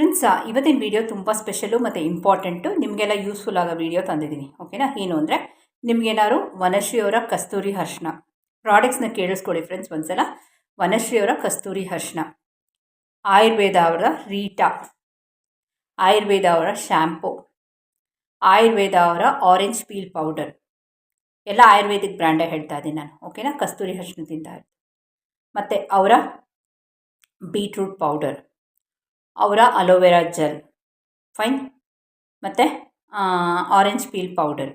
Friends ಇವತ್ತಿನ video ತುಂಬ special ಮತ್ತು ಇಂಪಾರ್ಟೆಂಟು ನಿಮಗೆಲ್ಲ ಯೂಸ್ಫುಲ್ ಆಗೋ ವೀಡಿಯೋ ತಂದಿದ್ದೀನಿ ಓಕೆನಾ ಏನು ಅಂದರೆ, ನಿಮಗೇನಾದ್ರು ವನಶ್ರೀಯವರ ಕಸ್ತೂರಿ ಹರ್ಷಣ ಪ್ರಾಡಕ್ಟ್ಸ್ನ ಕೇಳಿಸ್ಕೊಳ್ಳಿ ಫ್ರೆಂಡ್ಸ್ ಒಂದ್ಸಲ. ವನಶ್ರೀಯವರ ಕಸ್ತೂರಿ ಹರ್ಷಣ ಆಯುರ್ವೇದ ಅವರ ರೀಟಾ, ಆಯುರ್ವೇದ ಅವರ ಶ್ಯಾಂಪು ಆಯುರ್ವೇದ ಅವರ ಆರೆಂಜ್ ಪೀಲ್ ಪೌಡರ್ ಎಲ್ಲ ಆಯುರ್ವೇದಿಕ್ ಬ್ರ್ಯಾಂಡೇ ಹೇಳ್ತಾ ಇದ್ದೀನಿ ನಾನು ಓಕೆನಾ ಕಸ್ತೂರಿ ಅರ್ಶಿನದಿಂದ ಮತ್ತು ಅವರ ಬೀಟ್ರೂಟ್ ಪೌಡರ್ ಅವರ ಅಲೋವೆರಾ ಜೆಲ್. ಫೈನ್. ಮತ್ತು orange peel powder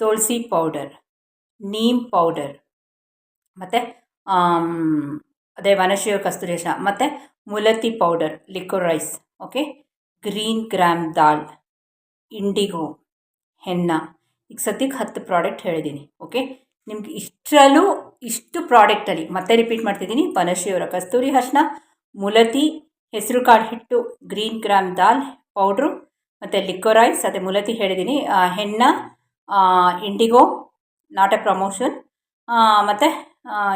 tulsi powder neem powder ಮತ್ತು ಅದೇ ವನಶಿವ ಕಸ್ತೂರಿ ಅರ್ಶಿನ ಮತ್ತು mulethi powder liquid rice okay green gram dal indigo henna ಈಗ ಸದ್ಯಕ್ಕೆ ಹತ್ತು ಪ್ರಾಡಕ್ಟ್ ಹೇಳಿದ್ದೀನಿ ಓಕೆ ನಿಮ್ಗೆ ಇಷ್ಟರಲ್ಲೂ ಇಷ್ಟು ಪ್ರಾಡಕ್ಟಲ್ಲಿ ಮತ್ತೆ ರಿಪೀಟ್ ಮಾಡ್ತಿದ್ದೀನಿ ವನಶ್ರೀಯವರ ಕಸ್ತೂರಿ ಹರ್ಷಣ ಮುಲತಿ ಹೆಸರು ಕಾಳು ಹಿಟ್ಟು, ಗ್ರೀನ್ ಗ್ರಾಮ್ ದಾಲ್ ಪೌಡ್ರು, ಮತ್ತು ಲಿಕ್ವರೈಸ್ ಅದೇ ಮುಲತಿ ಹೇಳಿದ್ದೀನಿ. ಹೆಣ್ಣ ಇಂಡಿಗೋ, ನಾಟ್ ಎ ಪ್ರಮೋಷನ್. ಮತ್ತು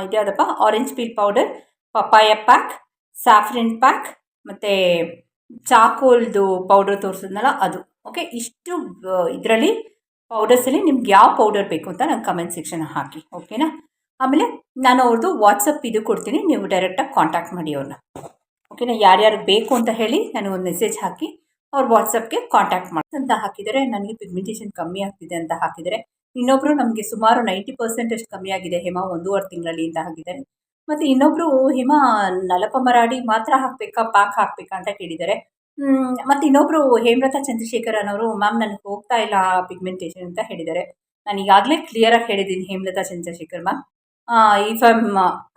ಇದ್ಯಾವುದಪ್ಪ? Orange peel powder papaya pack saffron pack ಮತ್ತು ಚಾಕೋಲ್ದು ಪೌಡರ್ ತೋರಿಸಿದ್ನಲ್ಲ ಅದು. ಓಕೆ ಇಷ್ಟು ಇದರಲ್ಲಿ ಪೌಡರ್ಸಲ್ಲಿ ನಿಮ್ಗೆ ಯಾವ ಪೌಡರ್ ಬೇಕು ಅಂತ ನಂಗೆ ಕಮೆಂಟ್ ಸೆಕ್ಷನ್ ಹಾಕಿ ಓಕೆನಾ ಆಮೇಲೆ ನಾನು ಅವ್ರದ್ದು ವಾಟ್ಸಪ್ ಇದು ಕೊಡ್ತೀನಿ, ನೀವು ಡೈರೆಕ್ಟಾಗಿ ಕಾಂಟ್ಯಾಕ್ಟ್ ಮಾಡಿ ಅವ್ರನ್ನ ಓಕೆನಾ? ಯಾರ್ಯಾರು ಬೇಕು ಅಂತ ಹೇಳಿ ನಾನು ಒಂದು ಮೆಸೇಜ್ ಹಾಕಿ ಅವ್ರು ವಾಟ್ಸಪ್ಗೆ ಕಾಂಟ್ಯಾಕ್ಟ್ ಮಾಡಿ ಅಂತ ಹಾಕಿದರೆ ನನಗೆ ಪಿಗ್ಮೆಂಟೇಷನ್ ಕಮ್ಮಿ ಆಗ್ತಿದೆ ಅಂತ ಹಾಕಿದರೆ ಇನ್ನೊಬ್ಬರು ನಮಗೆ ಸುಮಾರು ನೈಂಟಿ ಪರ್ಸೆಂಟಷ್ಟು ಕಮ್ಮಿ ಆಗಿದೆ ಹಿಮ ಒಂದೂವರೆ ತಿಂಗಳಲ್ಲಿ ಅಂತ ಹಾಕಿದ್ದಾರೆ ಮತ್ತು ಇನ್ನೊಬ್ಬರು ಹಿಮಾ ನಲಪ ಮರಾಡಿ ಮಾತ್ರ ಹಾಕಬೇಕಾ, ಪಾಕ್ ಹಾಕಬೇಕಾ ಅಂತ ಕೇಳಿದ್ದಾರೆ ಮತ್ತು ಇನ್ನೊಬ್ಬರು ಹೇಮಲತಾ ಚಂದ್ರಶೇಖರ್ ಅನ್ನೋರು ಮ್ಯಾಮ್ ನನಗೆ ಹೋಗ್ತಾ ಇಲ್ಲ ಪಿಗ್ಮೆಂಟೇಷನ್ ಅಂತ ಹೇಳಿದ್ದಾರೆ ನಾನು ಈಗಾಗಲೇ ಕ್ಲಿಯರಾಗಿ ಹೇಳಿದ್ದೀನಿ Hemalatha Chandrashekar ma'am. If I'm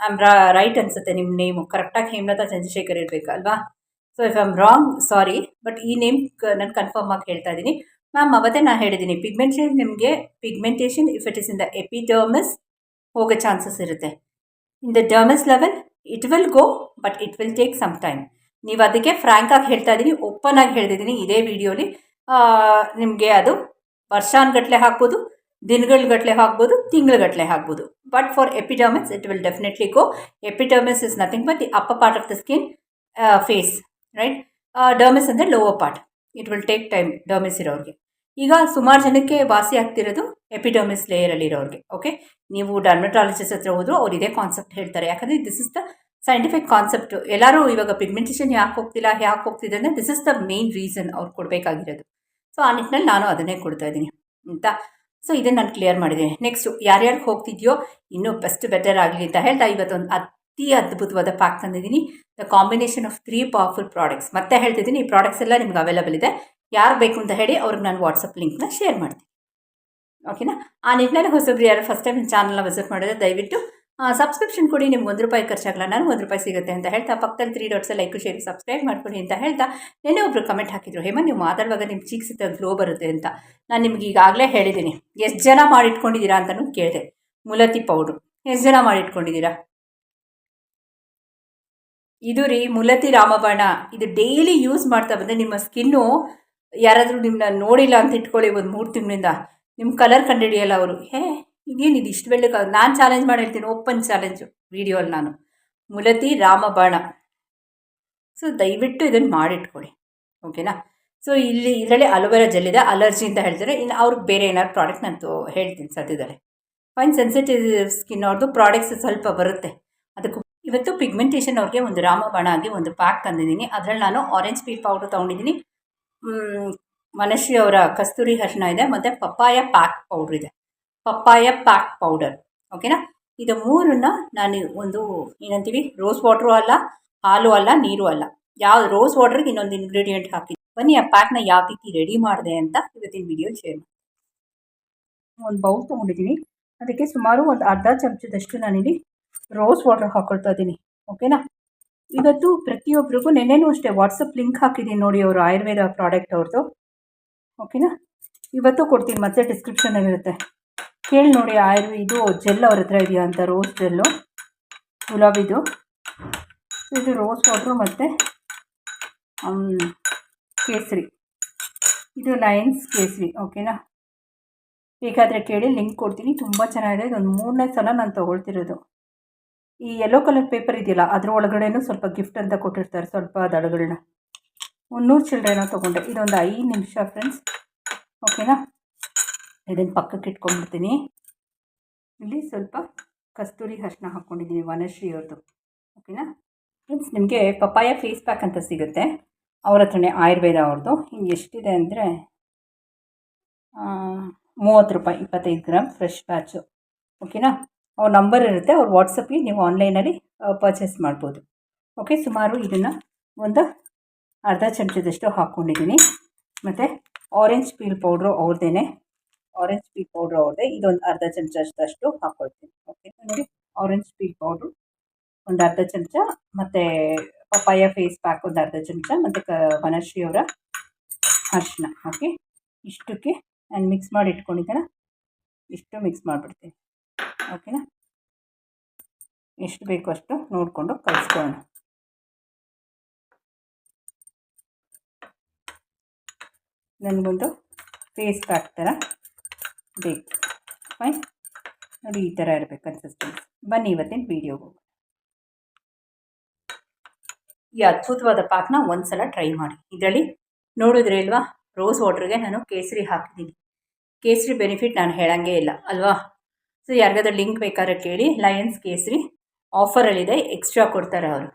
I'm right ಅನ್ಸುತ್ತೆ ನಿಮ್ಮ ನೇಮು ಕರೆಕ್ಟಾಗಿ Hemalatha Chandrashekar ಇರಬೇಕಲ್ವಾ so if I'm wrong sorry but ಈ ನೇಮ್ ನಾನು ಕನ್ಫರ್ಮ್ ಆಗಿ ಹೇಳ್ತಾ ಇದ್ದೀನಿ ಮ್ಯಾಮ್ ಅವತ್ತೇ ನಾನು ಹೇಳಿದ್ದೀನಿ ಪಿಗ್ಮೆಂಟೇಷನ್ ನಿಮಗೆ pigmentation if it is in the epidermis ಹೋಗೋ ಚಾನ್ಸಸ್ ಇರುತ್ತೆ. In the dermis level it will go but it will take some time ನೀವು ಅದಕ್ಕೆ ಫ್ರ್ಯಾಂಕಾಗಿ ಹೇಳ್ತಾ ಇದ್ದೀನಿ ಓಪನ್ ಆಗಿ ಹೇಳ್ತಿದ್ದೀನಿ ಇದೇ ವಿಡಿಯೋಲಿ ನಿಮಗೆ ಅದು ವರ್ಷಾನ್ಗಟ್ಟಲೆ ಹಾಕ್ಬೋದು. ದಿನಗಳಗಟ್ಟಲೆ ಹಾಕ್ಬೋದು ತಿಂಗಳಗಟ್ಟಲೆ ಹಾಕ್ಬೋದು. But for epidermis it will definitely go epidermis is nothing but the upper part of the skin face right dermis ಅಂದರೆ lower part it will take time dermis ಇರೋರಿಗೆ. ಈಗ ಸುಮಾರು ಜನಕ್ಕೆ ವಾಸಿ ಆಗ್ತಿರೋದು ಎಪಿಡರ್ಮಿಸ್ ಲೇಯರಲ್ಲಿ ಇರೋರಿಗೆ ಓಕೆ ನೀವು ಡರ್ಮಟಾಲಜಿಸ್ಟ್ ಹತ್ರ ಹೋದ್ರು ಅವ್ರು ಇದೇ ಕಾನ್ಸೆಪ್ಟ್ ಹೇಳ್ತಾರೆ. ಯಾಕಂದರೆ this is the scientific concept ಎಲ್ಲರೂ ಇವಾಗ ಪಿಗ್ಮೆಂಟೇಷನ್ ಯಾಕೆ ಹೋಗ್ತಿಲ್ಲ, ಯಾಕೆ ಹೋಗ್ತಿದೆ ಅಂದರೆ this is the main reason ಅವ್ರು ಕೊಡಬೇಕಾಗಿರೋದು. ಸೊ ಆ ನಿಟ್ಟಿನಲ್ಲಿ ನಾನು ಅದನ್ನೇ ಕೊಡ್ತಾ ಇದ್ದೀನಿ ಅಂತ ಸೊ ಇದನ್ನು ನಾನು ಕ್ಲಿಯರ್ ಮಾಡಿದ್ದೀನಿ. ನೆಕ್ಸ್ಟು ಯಾರ್ಯಾರು ಹೋಗ್ತಿದೆಯೋ, ಇನ್ನೂ ಬೆಸ್ಟ್ ಬೆಟರ್ ಆಗಲಿ ಅಂತ ಹೇಳ್ತಾ ಇವತ್ತೊಂದು ಅತಿ ಅದ್ಭುತವಾದ ಪ್ಯಾಕ್ ತಂದಿದ್ದೀನಿ. The combination of three powerful products ಮತ್ತೆ ಹೇಳ್ತಿದ್ದೀನಿ, ಈ ಪ್ರಾಡಕ್ಟ್ಸ್ ಎಲ್ಲ ನಿಮ್ಗೆ ಅವೈಲಬಲ್ ಇದೆ. ಯಾರು ಬೇಕು ಅಂತ ಹೇಳಿ ಅವ್ರಿಗೆ ನಾನು ವಾಟ್ಸಪ್ ಲಿಂಕ್ನ ಶೇರ್ ಮಾಡ್ತೀನಿ. ಓಕೆನಾ ಆ ನಿಟ್ಟಿನಲ್ಲಿ ಹೊಸಬ್ರು ಯಾರು ಫಸ್ಟ್ ಟೈಮ್ ಚಾನಲ್ನ ವಿಸಿಟ್ ಮಾಡಿದ್ರೆ ದಯವಿಟ್ಟು ಸಬ್ಸ್ಕ್ರಿಪ್ಷನ್ ಕೊಡಿ, ನಿಮ್ಗೆ ಒಂದು ರೂಪಾಯಿ ಖರ್ಚಾಗಲ್ಲ ನನಗೆ ಒಂದು ರೂಪಾಯಿ ಸಿಗುತ್ತೆ ಅಂತ ಹೇಳ್ತಾ, ಪಕ್ಕದಲ್ಲಿ three dots like share subscribe ಮಾಡ್ಕೊಡಿ ಅಂತ ಹೇಳ್ತಾ, ನೆನ್ನೆ ಒಬ್ಬರು ಕಮೆಂಟ್ ಹಾಕಿದ್ರು ಹೇಮ ನೀವು ಮಾತಾಡುವಾಗ ನಿಮ್ಮ ಚೀಕ್ಸ್ ಗ್ಲೋ ಬರುತ್ತೆ ಅಂತ. ನಾನು ನಿಮ್ಗೆ ಈಗಾಗಲೇ ಹೇಳಿದ್ದೀನಿ, ಎಷ್ಟು ಜನ ಮಾಡಿಟ್ಕೊಂಡಿದ್ದೀರಾ ಅಂತಲೂ ಕೇಳಿದೆ, ಮುಲತಿ ಪೌಡ್ರು, ಎಷ್ಟು ಜನ ಮಾಡಿಟ್ಕೊಂಡಿದ್ದೀರಾ? ಇದು ರೀ, ಮುಲತಿ ರಾಮಬಾಣ, ಇದು ಡೈಲಿ ಯೂಸ್ ಮಾಡ್ತಾ ಬಂದರೆ ನಿಮ್ಮ ಸ್ಕಿನ್ನು ಯಾರಾದರೂ ನಿಮ್ಮನ್ನ ನೋಡಿಲ್ಲ ಅಂತ ಇಟ್ಕೊಳ್ಳಿ ಒಂದು ಮೂರು ತಿಂಗಳಿಂದ. ನಿಮ್ಮ ಕಲರ್ ಕಂಡುಹಿಡಿಯಲ್ಲ ಅವರು, ಹೇ ಇದೇನಿದು ಇಷ್ಟು ಬೆಳ್ಳಕ್ಕೆ ನಾನು ಚಾಲೆಂಜ್ ಮಾಡಿ ಹೇಳ್ತೀನಿ. ಓಪನ್ ಚಾಲೆಂಜು ವಿಡಿಯೋಲ್ಲಿ ನಾನು. ಮುಲತಿ ರಾಮಬಾಣ. ಸೊ ದಯವಿಟ್ಟು ಇದನ್ನು ಮಾಡಿಟ್ಕೊಳ್ಳಿ. ಓಕೆನಾ ಸೊ ಇಲ್ಲಿ ಇದರಲ್ಲಿ ಅಲೋವೆರಾ ಜೆಲ್ ಇದೆ. ಅಲರ್ಜಿ ಅಂತ ಹೇಳ್ತಾರೆ. ಇನ್ನು ಅವ್ರಿಗೆ ಬೇರೆ ಏನಾದ್ರು ಪ್ರಾಡಕ್ಟ್ ನಾನು ಹೇಳ್ತೀನಿ ಸದ್ಯದಲ್ಲೇ. ಫೈನ್ ಸೆನ್ಸಿಟಿವ್ ಸ್ಕಿನ್ ಅವ್ರದ್ದು ಪ್ರಾಡಕ್ಟ್ಸ್ ಸ್ವಲ್ಪ ಬರುತ್ತೆ. ಅದಕ್ಕೂ ಇವತ್ತು ಪಿಗ್ಮೆಂಟೇಷನ್ ಅವ್ರಿಗೆ ಒಂದು ರಾಮಬಾಣ ಆಗಿ ಒಂದು ಪ್ಯಾಕ್ ತಂದಿದ್ದೀನಿ. ಅದರಲ್ಲಿ ನಾನು ಆರೆಂಜ್ ಪೀಲ್ ಪೌಡರ್ ತೊಗೊಂಡಿದ್ದೀನಿ. ಮನಶ್ರೀ ಅವರ ಕಸ್ತೂರಿ ಹರ್ಷಣ ಇದೆ. ಮತ್ತು ಪಪ್ಪಾಯ ಪ್ಯಾಕ್ ಪೌಡ್ರ್ ಇದೆ. ಪಪ್ಪಾಯ ಪ್ಯಾಕ್ ಪೌಡರ್ ಓಕೆನಾ ಇದು ಮೂರನ್ನ ನಾನು ಒಂದು ಏನಂತೀವಿ ರೋಸ್ ವಾಟ್ರು ಅಲ್ಲ, ಹಾಲು ಅಲ್ಲ, ನೀರು ಅಲ್ಲ. ಯಾವ ರೋಸ್ ವಾಟ್ರಿಗೆ ಇನ್ನೊಂದು ಇಂಗ್ರೀಡಿಯೆಂಟ್ ಹಾಕಿ ಬನ್ನಿ ಆ ಪ್ಯಾಕ್ನ ಯಾವ ರೀತಿ ರೆಡಿ ಮಾಡಿದೆ ಅಂತ ಇವತ್ತಿನ ವಿಡಿಯೋ ಶೇರ್ ಮಾಡಿ ಒಂದು ಬೌಲ್ ತೊಗೊಂಡಿದ್ದೀನಿ ಅದಕ್ಕೆ ಸುಮಾರು ಒಂದು ಅರ್ಧ ಚಮಚದಷ್ಟು ನಾನಿಲ್ಲಿ ರೋಸ್ ವಾಟರ್ ಹಾಕೊಳ್ತಾ ಇದ್ದೀನಿ ಓಕೆನಾ ಇವತ್ತು ಪ್ರತಿಯೊಬ್ಬರಿಗೂ ನೆನ್ನೆನೂ ಅಷ್ಟೇ ವಾಟ್ಸಪ್ ಲಿಂಕ್ ಹಾಕಿದ್ದೀನಿ ನೋಡಿ ಅವರು ಆಯುರ್ವೇದ ಪ್ರಾಡಕ್ಟ್ ಅವ್ರದ್ದು ಓಕೆನಾ ಇವತ್ತು ಕೊಡ್ತೀನಿ, ಮತ್ತೆ ಡಿಸ್ಕ್ರಿಪ್ಷನಲ್ಲಿರುತ್ತೆ ಕೇಳಿ ನೋಡಿ ಆಯುರ್ವೇ ಇದು ಜೆಲ್ ಅವ್ರ ಹತ್ರ ಇದೆಯಾ ಅಂತ, ರೋಸ್ ಜೆಲ್ಲು. ಗುಲಾಬಿದು ಇದು. ರೋಸ್ ವಾಟ್ರು ಮತ್ತು ಕೇಸರಿ. ಇದು ಲಯನ್ಸ್ ಕೇಸರಿ, ಓಕೆನಾ? ಬೇಕಾದರೆ ಕೇಳಿ, ಲಿಂಕ್ ಕೊಡ್ತೀನಿ. ತುಂಬ ಚೆನ್ನಾಗಿದೆ. ಇದೊಂದು ಮೂರನೇ ಸಲ ನಾನು ತೊಗೊಳ್ತಿರೋದು. ಈ ಯೆಲ್ಲೋ ಕಲರ್ ಪೇಪರ್ ಇದೆಯಲ್ಲ, ಅದ್ರ ಒಳಗಡೆನೂ ಸ್ವಲ್ಪ ಗಿಫ್ಟ್ ಅಂತ ಕೊಟ್ಟಿರ್ತಾರೆ, ಸ್ವಲ್ಪ ದಳಗಳನ್ನ ಒಂದು ನೂರು ಚಿಲ್ಡ್ರೆನೋ ತೊಗೊಂಡೆ. ಇದೊಂದು ಐದು ನಿಮಿಷ ಫ್ರೆಂಡ್ಸ್ ಓಕೆನಾ? ಇದನ್ನು ಪಕ್ಕಕ್ಕೆ ಇಟ್ಕೊಂಡ್ಬಿಡ್ತೀನಿ. ಇಲ್ಲಿ ಸ್ವಲ್ಪ ಕಸ್ತೂರಿ ಅರಿಶಿನ ಹಾಕ್ಕೊಂಡಿದ್ದೀನಿ ವನಶ್ರೀ ಅವ್ರದ್ದು ಓಕೆನಾ? ಫ್ರೆಂಡ್ಸ್ ನಿಮಗೆ ಪಪ್ಪಾಯ ಫೇಸ್ ಪ್ಯಾಕ್ ಅಂತ ಸಿಗುತ್ತೆ. ಅವ್ರ ಹತ್ರನೇ ಆಯುರ್ವೇದ ಅವ್ರದ್ದು ಹಿಂಗೆ ಎಷ್ಟಿದೆ ಅಂದರೆ ಮೂವತ್ತು ರೂಪಾಯಿ, ಇಪ್ಪತ್ತೈದು ಗ್ರಾಮ್ ಫ್ರೆಶ್ ಬ್ಯಾಚು ಓಕೆನಾ? ಅವ್ರ ನಂಬರ್ ಇರುತ್ತೆ. ಅವ್ರ ವಾಟ್ಸಪ್ಗೆ ನೀವು ಆನ್ಲೈನಲ್ಲಿ ಪರ್ಚೇಸ್ ಮಾಡ್ಬೋದು. ಓಕೆ, ಸುಮಾರು ಇದನ್ನು ಒಂದು ಅರ್ಧ ಚಮಚದಷ್ಟು ಹಾಕ್ಕೊಂಡಿದ್ದೀನಿ ಮತ್ತು ಆರೆಂಜ್ ಪೀಲ್ ಪೌಡ್ರು ಅವ್ರದ್ದೇ ಆರೆಂಜ್ ಪೀಲ್ ಪೌಡ್ರ್ ಅವ್ರದ್ದೇ, ಇದೊಂದು ಅರ್ಧ ಚಮಚದಷ್ಟು ಹಾಕ್ಕೊಳ್ತೀನಿ ಓಕೆ ನೋಡಿ ಆರೆಂಜ್ ಪೀಲ್ ಪೌಡ್ರು ಒಂದು ಅರ್ಧ ಚಮಚ, ಮತ್ತು ಪಪ್ಪಾಯ ಫೇಸ್ ಪ್ಯಾಕ್ ಒಂದು ಅರ್ಧ ಚಮಚ, ಮತ್ತು ಕ, ವನಶ್ರೀ ಅವರ ಅರಿಶಿನ. ಓಕೆ ಇಷ್ಟಕ್ಕೆ ನಾನು ಮಿಕ್ಸ್ ಮಾಡಿ ಇಟ್ಕೊಂಡಿದ್ದೇನೆ? ಇಷ್ಟು ಮಿಕ್ಸ್ ಮಾಡಿಬಿಡ್ತೀನಿ. ಓಕೆನಾ ಎಷ್ಟು ಬೇಕು ಅಷ್ಟು ನೋಡಿಕೊಂಡು ಕಲಿಸ್ಕೊಳ್ಳೋಣ. ನನಗೊಂದು ಫೇಸ್ ಪ್ಯಾಕ್ ಥರ ಬೇಕು. ಫೈನ್ ನೋಡಿ ಈ ಥರ ಇರಬೇಕು ಕನ್ಸಿಸ್ಟೆನ್ಸಿ ಬನ್ನಿ ಇವತ್ತಿನ ವೀಡಿಯೋಗೆ ಈ ಅದ್ಭುತವಾದ ಪಾಕ್ನ ಒಂದು ಸಲ ಟ್ರೈ ಮಾಡಿ. ಇದರಲ್ಲಿ ನೋಡಿದ್ರೆ ಇಲ್ವಾ ರೋಸ್ ವಾಟ್ರಿಗೆ ನಾನು ಕೇಸರಿ ಹಾಕಿದ್ದೀನಿ. ಕೇಸರಿ ಬೆನಿಫಿಟ್ ನಾನು ಹೇಳಂಗೇ ಇಲ್ಲ, ಅಲ್ವಾ? ಸೊ ಯಾರಿಗಾದ್ರೂ ಲಿಂಕ್ ಬೇಕಾದ್ರೆ ಕೇಳಿ. ಲಯನ್ಸ್ ಕೇಸರಿ ಆಫರಲ್ಲಿದೆ ಎಕ್ಸ್ಟ್ರಾ ಕೊಡ್ತಾರೆ ಅವರು.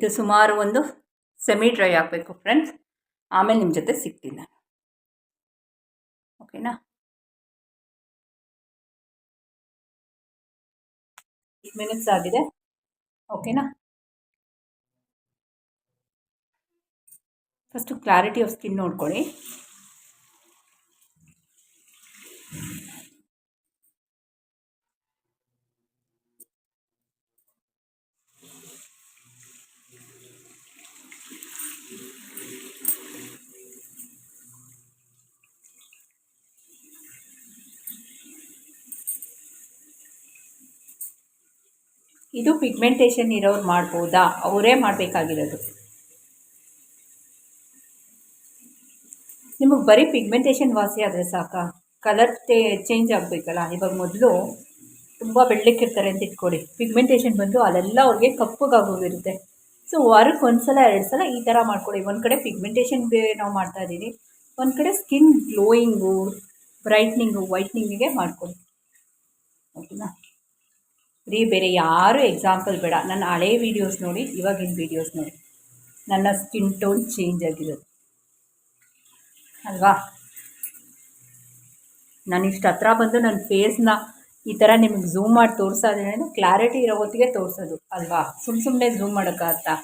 ಇದು ಸುಮಾರು ಒಂದು ಸೆಮಿ ಡ್ರೈ ಆಗಬೇಕು ಫ್ರೆಂಡ್ಸ್ ಆಮೇಲೆ ನಿಮ್ಮ ಜೊತೆ ಸಿಗ್ತೀನಿ ನಾನು. ಓಕೆನಾ ಮಿನಿಟ್ಸ್ ಆಗಿದೆ. ಓಕೆನಾ ಫಸ್ಟು ಕ್ಲಾರಿಟಿ ಆಫ್ ಸ್ಕಿನ್ ನೋಡ್ಕೊಳ್ಳಿ. ಇದು ಪಿಗ್ಮೆಂಟೇಷನ್ ಇರೋರು ಮಾಡ್ಬೋದಾ? ಅವರೇ ಮಾಡಬೇಕಾಗಿರೋದು. ನಿಮಗೆ ಬರೀ ಪಿಗ್ಮೆಂಟೇಷನ್ ವಾಸಿ ಆದರೆ ಸಾಕಾ? ಕಲರ್ ಚೇಂಜ್ ಆಗಬೇಕಲ್ಲ, ಇವಾಗ ಮೊದಲು ತುಂಬ ಬೆಳ್ಳಕ್ಕಿರ್ತಾರೆ ಅಂತ ಇಟ್ಕೊಳ್ಳಿ ಪಿಗ್ಮೆಂಟೇಷನ್ ಬಂದು ಅಲ್ಲೆಲ್ಲ ಅವ್ರಿಗೆ ಕಪ್ಪಗಾಗೋಗಿರುತ್ತೆ. ಸೊ ವಾರಕ್ಕೆ ಒಂದು ಸಲ ಎರಡು ಸಲ ಈ ಥರ ಮಾಡ್ಕೊಳ್ಳಿ ಒಂದು ಕಡೆ ಪಿಗ್ಮೆಂಟೇಷನ್ ನಾವು ಮಾಡ್ತಾ ಇದ್ದೀವಿ ಒಂದು ಕಡೆ ಸ್ಕಿನ್ ಗ್ಲೋಯಿಂಗು ಬ್ರೈಟ್ನಿಂಗು ವೈಟ್ನಿಂಗಿಗೆ ಮಾಡ್ಕೊಳ್ಳಿ ಓಕೆನಾ? ರೀ ಬೇರೆ ಯಾರೂ ಎಕ್ಸಾಂಪಲ್ ಬೇಡ. ನನ್ನ ಹಳೆ ವೀಡಿಯೋಸ್ ನೋಡಿ, ಇವಾಗಿನ ವೀಡಿಯೋಸ್ ನೋಡಿ. ನನ್ನ ಸ್ಕಿನ್ ಟೋನ್ ಚೇಂಜ್ ಆಗಿರೋದು. ಅಲ್ವಾ? ನಾನು ಇಷ್ಟು ಹತ್ರ ಬಂದು ನನ್ನ ಫೇಸ್ನ ಈ ಥರ ನಿಮಗೆ ಝೂಮ್ ಮಾಡಿ ತೋರಿಸೋದ್ರೆ ಕ್ಲಾರಿಟಿ ಇರೋ ಹೊತ್ತಿಗೆ ತೋರಿಸೋದು. ಅಲ್ವಾ? ಸುಮ್ಮ ಸುಮ್ಮನೆ ಝೂಮ್ ಮಾಡೋಕ್ಕಾಗತ್ತಾ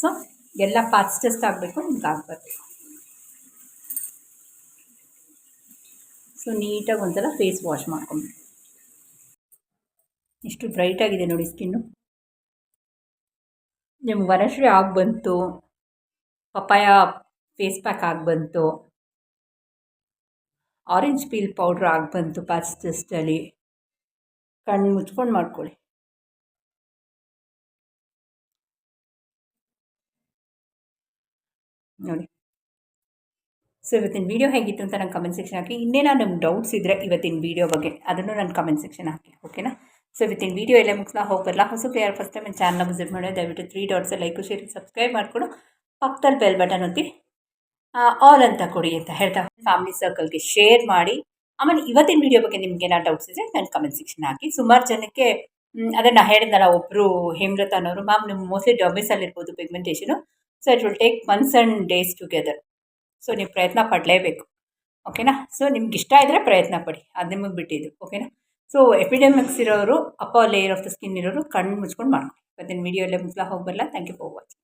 ಸೊ ಎಲ್ಲ ಫಾಸ್ಟೆಸ್ಟ್ ಆಗಬೇಕು, ನಿಮ್ಗೆ ಆಗಬೇಕು ಸೊ ನೀಟಾಗಿ ಒಂದ್ಸಲ ಫೇಸ್ ವಾಶ್ ಮಾಡ್ಕೊಂಡು ಇಷ್ಟು ಬ್ರೈಟಾಗಿದೆ ನೋಡಿ ಸ್ಕಿನ್ನು ನಿಮ್ಗೆ ವನಶ್ರೀ ಆಗಿ ಬಂತು ಪಪ್ಪಾಯ ಫೇಸ್ ಪ್ಯಾಕ್ ಆಗಿ ಬಂತು ಆರೆಂಜ್ ಪೀಲ್ ಪೌಡ್ರ್ ಆಗಿ ಬಂತು ಟೆಸ್ಟಲ್ಲಿ ಕಣ್ಣು ಮುಚ್ಕೊಂಡು ಮಾಡ್ಕೊಳ್ಳಿ ನೋಡಿ ಸೊ ಇವತ್ತಿನ ವೀಡಿಯೋ ಹೇಗಿತ್ತು ಅಂತ ನಾನು ಕಮೆಂಟ್ ಸೆಕ್ಷನ್ ಹಾಕಿ. ಇನ್ನೇನೋ ನಮ್ಮ ಡೌಟ್ಸ್ ಇದ್ದರೆ ಇವತ್ತಿನ ವೀಡಿಯೋ ಬಗ್ಗೆ ಅದನ್ನು ನಾನು ಕಮೆಂಟ್ ಸೆಕ್ಷನ್ ಹಾಕಿ ಓಕೆನಾ ಸೊ ಇವತ್ತಿನ ವೀಡಿಯೋ ಎಲ್ಲ ಮುಗಿಸ್ಲಾ ಹೋಗಲ್ಲ ಹೊಸ ಯಾರು ಫಸ್ಟ್ ಟೈಮ್ ನನ್ನ ಚಾನಲ್ ವಿಸಿಟ್ ಮಾಡಿ ದಯವಿಟ್ಟು three dots like share subscribe ಮಾಡಿಕೊಂಡು. ಪಕ್ಕದಲ್ಲಿ ಬೆಲ್ ಬಟನ್ ಒತ್ತಿ. ಆಲ್ ಅಂತ ಕೊಡಿ ಅಂತ ಹೇಳ್ತಾ ಫ್ಯಾಮಿಲಿ ಸರ್ಕಲ್ಗೆ ಶೇರ್ ಮಾಡಿ. ಆಮೇಲೆ ಇವತ್ತಿನ ವೀಡಿಯೋ ಬಗ್ಗೆ ನಿಮ್ಗೆ ಏನಾದ್ರು ಡೌಟ್ಸ್ ಇದ್ದರೆ ನಾನು ಕಮೆಂಟ್ ಸೆಕ್ಷನ್ ಹಾಕಿ. ಸುಮಾರು ಜನಕ್ಕೆ ಅದನ್ನು ಹೇಳಿದ್ನಲ್ಲ ಒಬ್ಬರು ಹೇಮ್ರತ ಅನ್ನೋರು ಮ್ಯಾಮ್ ನಿಮ್ಮ ಮೋಸ್ಟ್ಲಿ ಇರ್ಬೋದು pigmentation so it will take months and days together so ನೀವು ಪ್ರಯತ್ನ ಪಡಲೇಬೇಕು. ಓಕೆನಾ ಸೊ ನಿಮ್ಗೆ ಇಷ್ಟ ಇದ್ದರೆ ಪ್ರಯತ್ನ ಪಡಿ. ಅದು ನಿಮಗೆ ಬಿಟ್ಟಿದ್ದು. ಓಕೆನಾ ಸೊ ಎಪಿಡೆಮಿಕ್ಸ್ ಇರೋರು ಅಪ್ಪ ಲೇಯರ್ ಆಫ್ ದ ಸ್ಕಿನ್ ಇರೋರು ಕಣ್ಣು ಮುಚ್ಕೊಂಡು ಮಾಡ್ಕೊಳ್ಳಿ ಇವತ್ತಿನ ವಿಡಿಯೋ ಎಲ್ಲ ಮುಗಿಸ್ಲಾ ಹೋಗಿ ಬರಲ್ಲ ಥ್ಯಾಂಕ್ ಯು ಫಾರ್ ವಾಚಿಂಗ್